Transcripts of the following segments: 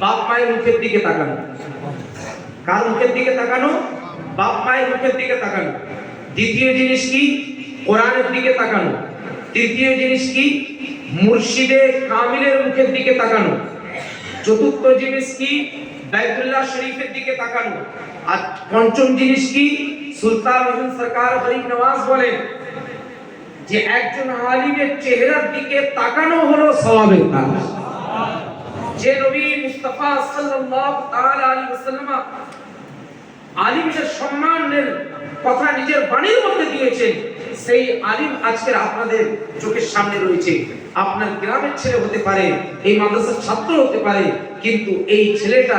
বাপ মায়ের মুখের দিকে তাকানো। কার মুখের দিকে তাকানো? বাপ মায়ের মুখের দিকে তাকানো। দ্বিতীয় জিনিস কি? কোরআনের দিকে তাকানো। তৃতীয় জিনিস কি? মুর্শিদে কামিলের মুখের দিকে তাকানো। চতুর্থ জিনিস কি? বাইতুল্লাহ শরীফের দিকে তাকানো। আর পঞ্চম জিনিস কি? সুলতান হোসেন সরকার গরিব নওয়াজ বলেন যে একজন আলিমের চেহারার দিকে তাকানো হলো সওয়াবের কাজ যে নবী সাল্লাল্লাহু তাআলা আলাইহি ওয়াসাল্লাম সম্মানের কথা নিজের বাণীর মধ্যে দিয়েছেন। সেই আলিম আজকের আপনাদের চোখের সামনে রয়েছে। আপনার গ্রামের ছেলে হতে পারে, এই মাদ্রাসার ছাত্র হতে পারে, কিন্তু এই ছেলেটা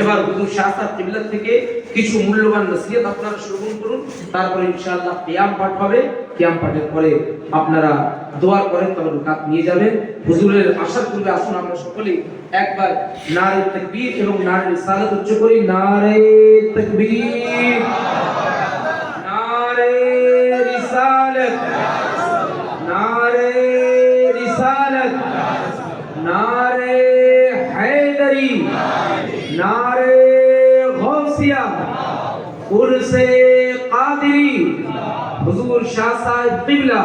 এবার হুজুর শাহসাদ কিবলা থেকে কিছু মূল্যবান নসিহত আপনারা শ্রবণ করুন। তারপরে ইনশাআল্লাহ কিয়াম পাঠ হবে। কিয়াম পাঠের পরে আপনারা দোয়া করেন, তবে রুকাত নিয়ে যাবেন। হুজুরের আশার পূর্বে আসুন, আমরা সকলেই একবার নারে তাকবীর এবং নারে রিসালাত উচ্চ করি। নারে তাকবীর, নারে রিসালাত নারে রিসালাত, নারে হায়দারি نعرے غوثیہ عرصِ قادری حضور شاہ صاحب قبلہ